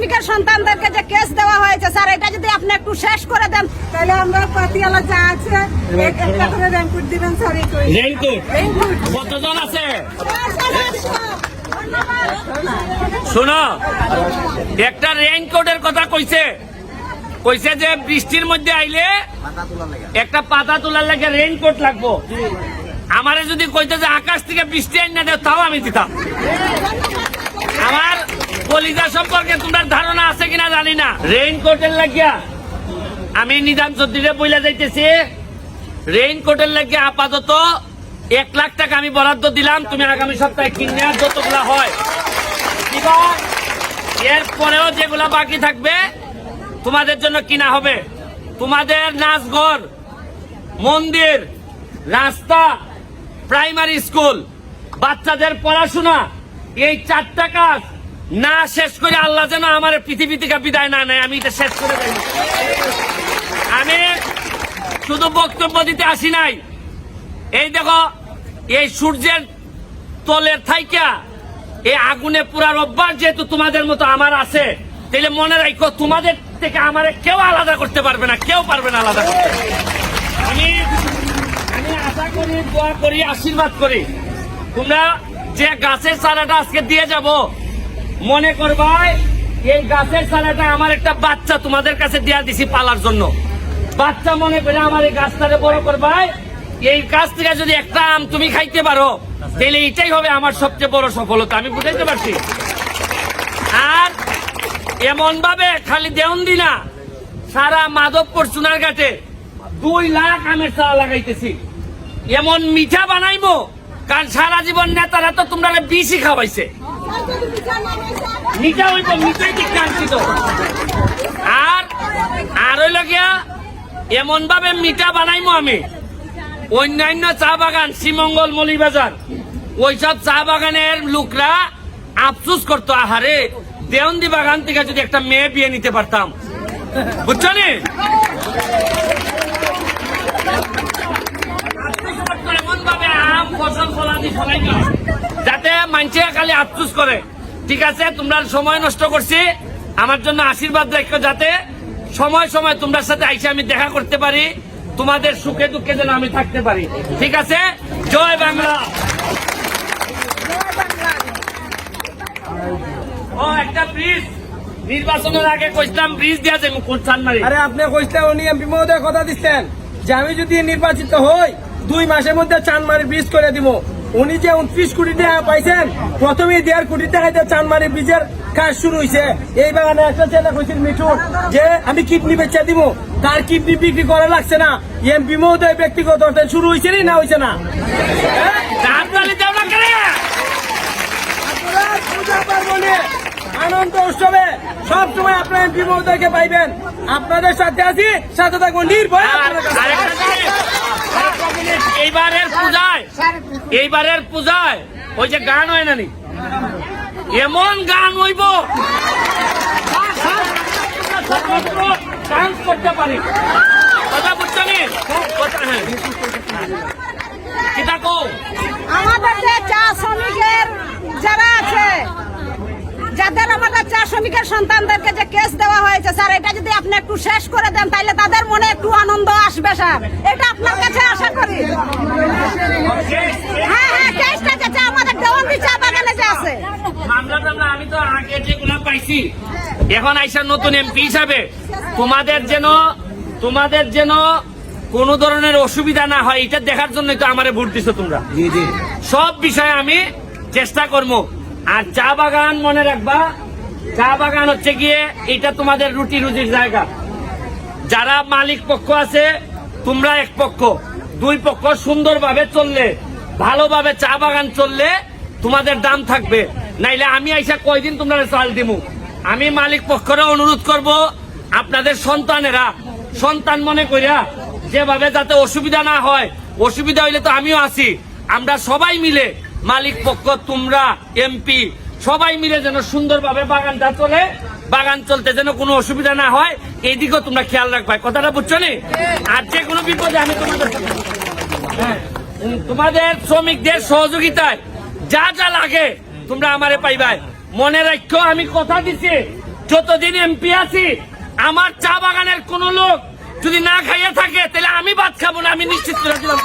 শ্রমিকের সন্তানদেরকে যে কেস দেওয়া হয়েছে স্যার এটা যদি আপনি একটু শেষ করে দেন তাহলে আমরা পাতিয়ালা যা আছে এক- একটা করে র্যাঙ্কুট দিবেন স্যার রেইনকোট র্যাঙ্কুট কতজন আছে? শোনো একটা রেইনকোটের কথা কইছে। কইছে যে বৃষ্টির মধ্যে আইলে একটা পাতা তোলার লাগে রেইনকোট লাগবো। আমারে যদি কইতে যে আকাশ থেকে বৃষ্টি আইন না দেও তাও আমি দিতাম। কলিজা সম্পর্কে তোমার ধারণা আছে কিনা জানি না। রেইনকোটের লাগিয়া আমি নিজাম চৌধুরীরে বইলা যাইতেছি। রেইনকোটের লাগিয়া আপাতত এক লাখ টাকা আমি বরাদ্দ দিলাম, তুমি আগামী সপ্তাহে কিনে যতগুলা হয়। এরপরেও যেগুলা বাকি থাকবে, তোমাদের জন্য কিনা হবে। তোমাদের নাচঘর, মন্দির, রাস্তা প্রাইমারি স্কুল বাচ্চাদের পড়াশোনা, এই চারটা কাজ না, শেষ করে আল্লাহ যেন আমার পৃথিবী থেকে বিদায় না নেয়, আমি এটা শেষ করে দেই আমি শুধু বক্তব্য দিতে আসি নাই। এই দেখো, এই সূর্যের তলের থাইকা, এই আগুনে পুরার অভ্যাস যেহেতু তোমাদের মতো আমার আছে তাহলে মনে রাখো তোমাদের থেকে আমার কেউ আলাদা করতে পারবে না, কেউ পারবে না আলাদা করতে। আমি আমি আশা করি, দোয়া করি, আশীর্বাদ করি। তোমরা যে গাছের চারাটা আজকে দিয়ে যাব মনে করবাই, এই গাছের চারাটা আমার একটা বাচ্চা তোমাদের কাছে দেয়া দিছি পালার জন্য। বাচ্চা মনে করে আমার এই গাছটারে বড় করবাই, এই গাছ থেকে যদি একটা আম তুমি খাইতে পারো, তাহলে এটাই হবে আমার সবচেয়ে বড় সফলতা, আমি বুঝাইতে পারছি? আর এমন ভাবে খালি দেউন দিনা সারা মাধবপুর চুনার ঘাটে দুই লাখ আমের চারা লাগাইতেছি। এমন মিঠা বানাইবো কারণ সারা জীবন নেতারা তো তোমরা বিষই খাওয়াইছে। মিঠা হইব মিঠাই ঠিক কাঙ্ক্ষিত আর আর হইল গিয়া এমন ভাবে মিঠা বানাইমো আমি। অন্যান্য চা বাগান, শ্রীমঙ্গল মলিবাজার, ওইসব চা বাগানের লোকরা আফসুস করতো, আহারে দেওন্দি বাগান থেকে যদি একটা মেয়ে বিয়ে নিতে পারতাম। বুঝছ নি? আম, ফসল, ফলাদি ফলাই মানুষে খালি আফসুস করে। ঠিক আছে, তোমরা সময় নষ্ট করছি। আমার জন্য আশীর্বাদ রাখো যাতে সময় সময় তোমরা সাথে আইসে আমি দেখা করতে পারি। তোমাদের সুখে দুঃখে যেন আমি থাকতে পারি। ঠিক আছে? জয় বাংলা। নির্বাচনের আগে কইছিলাম ব্রিজ আরে আপনি কইতে উনি এমপি মহোদয় কথা দিচ্ছেন। যে আমি যদি নির্বাচিত হই, দুই মাসের মধ্যে চানমারি ব্রিজ করে দিব। উনি যে উনত্রিশ কোটি টাকা পাইছেন প্রথমে দেড় কোটি টাকাতে চানমারি ব্রিজের কাজ শুরু হয়েছে এই বাগানে একটা ছেলে কইছিল মিঠুন যে আমি কিডনি বেচা দিব তার কিডনি বিক্রি করা লাগছে না। এমপি মহোদয় ব্যক্তিগত অর্থে শুরু হয়েছে না হয়েছে না? আনন্দ উৎসবে সব সময় আপনার এমপি মহোদয়কে পাইবেন। আপনাদের সাথে আছি সাথে থাকব নির্ভয় এইবারের পূজায় এইবারের পূজায় ওই যে গান হয় নানি? এমন গান হইব। ডান্স করতে পারি। কথা বুঝছ নি? কথা- হ্যাঁ। কিতা কও? আমাদের যে চা শ্রমিকের যারা আছে যাদের আমাদের চা শ্রমিকের সন্তানদেরকে যে কেস দেওয়া হয়েছে স্যার এটা যদি আপনি একটু শেষ করে দেন তাহলে তাদের মনে একটু আনন্দ আসবে স্যার। এটা আপনার কাছে আশা করি হ্যাঁ হ্যাঁ কেসটা যে চা আমাদের দেওয়ান্দি চা আছে মামলা টামলা আমি তো আগে যেগুলো পাইছি। এখন আইসা নতুন এমপি হিসাবে। তোমাদের যেন তোমাদের যেন কোন ধরনের অসুবিধা না হয় এটা দেখার জন্যই তো আমারে ভোট দিছো তোমরা। সব বিষয়ে আমি চেষ্টা করব। আর চা বাগান মনে রাখবা চা বাগান হচ্ছে গিয়ে এটা তোমাদের রুটি রুজির জায়গা। যারা মালিক পক্ষ আছে তোমরা এক পক্ষ। দুই পক্ষ সুন্দরভাবে চললে ভালোভাবে চা বাগান চললে তোমাদের দাম থাকবে। নাইলে আমি আইসা কয়দিন তোমরা চাল দিমু? আমি মালিক পক্ষরে অনুরোধ করব আপনাদের সন্তানেরা সন্তান মনে করিয়া যেভাবে যাতে অসুবিধা না হয় অসুবিধা হইলে তো আমিও আছি। আমরা সবাই মিলে মালিক পক্ষ তোমরা এমপি সবাই মিলে যেন সুন্দরভাবে বাগানটা চলে বাগান চলতে যেন কোনো অসুবিধা না হয় এইদিকেও তোমরা খেয়াল রাখবা। কথাটা বুঝছ নি? আর যে কোনো বিপদে আমি তোমাদের হ্যাঁ, তোমাদের শ্রমিকদের সহযোগিতায় যা যা লাগে তোমরা আমারে পাইবাই। মনে রাখো আমি কথা দিছি, যতদিন এমপি আছি, আমার চা বাগানের কোন লোক যদি না খাইয়ে থাকে, তাহলে আমি ভাত খাব না, আমি নিশ্চিত করে দিলাম